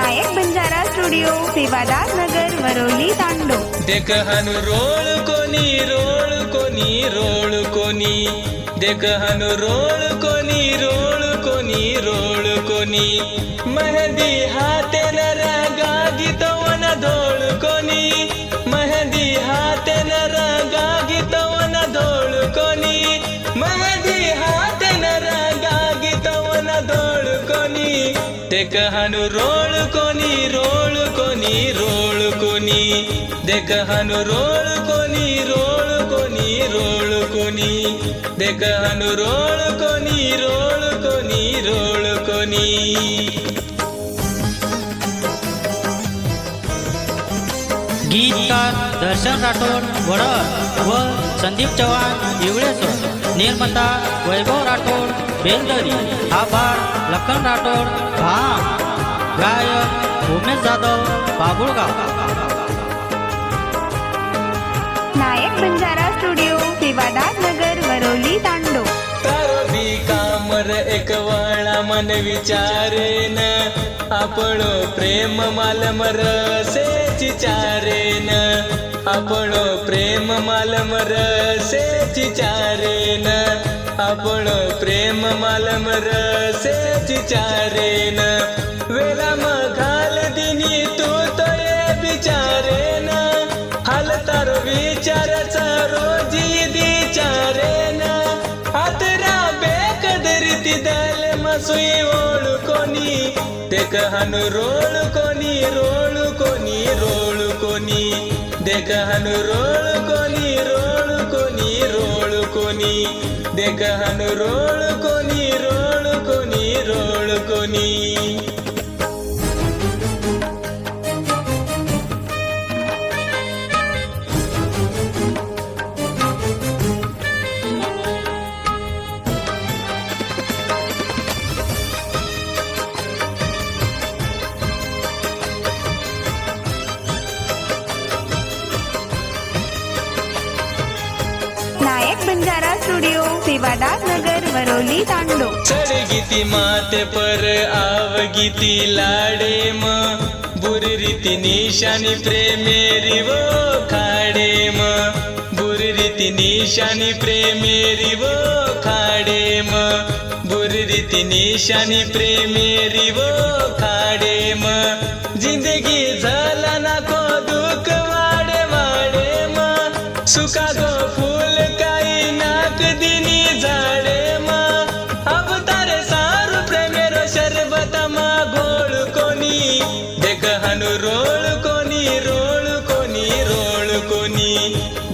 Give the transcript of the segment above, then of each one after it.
नायक Banjara studio सेवादार नगर वरोली तांडो. देख हनु रोळ कोणी रोळ कोणी रोळ कोणी. देख हनु रोळ कोणी रोळ कोणी रोळ कोणी. मेहंदी हातेन रगा गीतवन धोळ कोणी. देख रोळ कोणी रोळ कोणी रोळ कोणी. देख हनु रोळ कोणी रोळ कोणी रोळ कोणी. देख रोळ कोणी रोळ कोणी रोळ कोणी. गीतकार दर्शन राठोड वडर व संदीप चव्हाण इवळेश्वर निर्माता वैभव राठोड बेलदरी आभार लखन राठोड भाम गायक उमेश जाधव बाबुळगाव. नायक बंजारा स्टुडिओ सेवादार नगर वरोली तांडो कामर एक वळा मन विचारेन आपण प्रेम मालम रसेची चारेन आपण प्रेम मालम रसेची चारेन. आपण प्रेम मालम रसे चारेन. वेला मघाल दिनी तू तो ये बिचारेन. हाल तार विचारच रोजी दिचारेन हातरा बेकदरीती दल मसुई ओळ कोणी. देख हनु रोळ कोणी रोळ कोणी रोळ कोणी. देख हनु रोळ कोणी रोळ कोणी रोळ कोणी देख हनु रोळ कोणी रोळ कोणी रोळ कोणी नायक बंजारा स्टुडिओ सेवादार नगर वरोली तांडो. चढ गीती माते पर आव गीती लाडे म. बुरी रीती निशानी प्रेमेरी वो खाडे म. बुरी रीती निशानी प्रेमेरी वो खाडे म. बुरी रीती निशानी प्रेमेरी वो खाडे म. जिंदगी झाला नको दुःख वाडे वाडे म. सुखा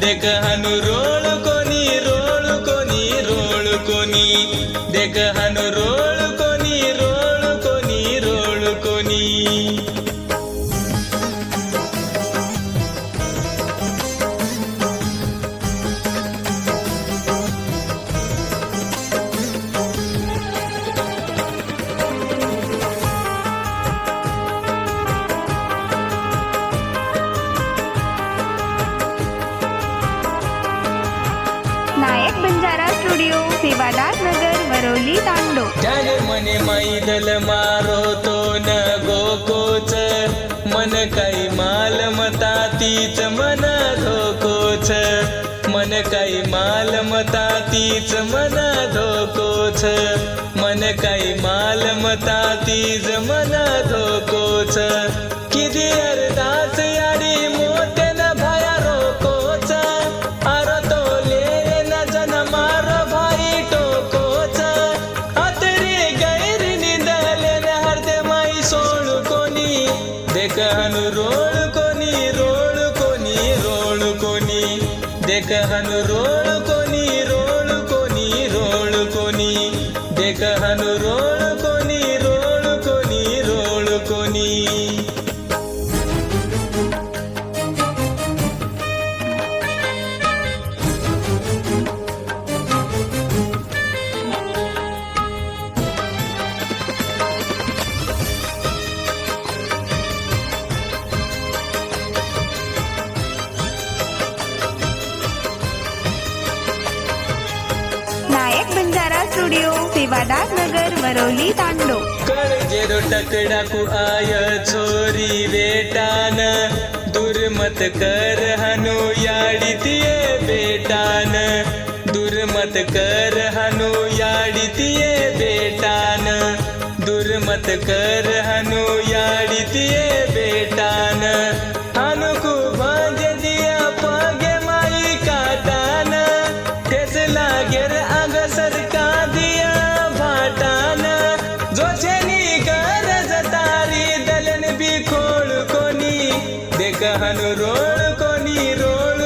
देख हनु स्टुडिओ नगर वरोली तांडो. जय मने मैदल मारो तो न गोकोच. मन काही माल मता तीच मन धोकोच. मन काही माल मता तीच मन धोकोच. मन काही माल मता तीच मन धो देख हनु रोळ कोणी रोळ कोणी स्टुडिओ सेवादार नगर वरवली तांडो. काळजेरो टकडाकू आय छोरी वेटान दुर्मत कर हनु याडितिये बेटान. दुर्मत कर हनु याडितिये बेटान. दुर्मत कर हनु याडितिये देख हनु रोळ कोणी रोळ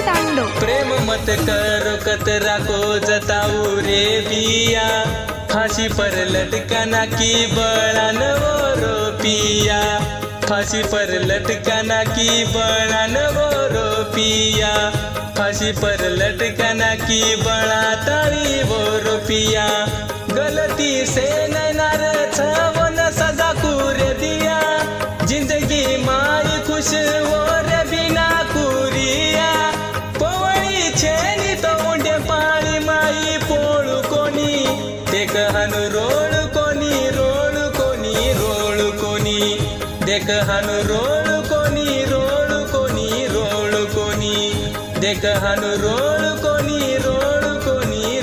वरवली प्रेम मत कर कतरा को जताऊ रे बिया फाशी पर लटकाना की बळा वो रो पिया. फांसी पर लटकाना की बळा वो रो पिया. फांसी पर लटकाना की बळा तारी वो रो पिया. गलती से देख हनु रोळ कोणी रोळ कोणी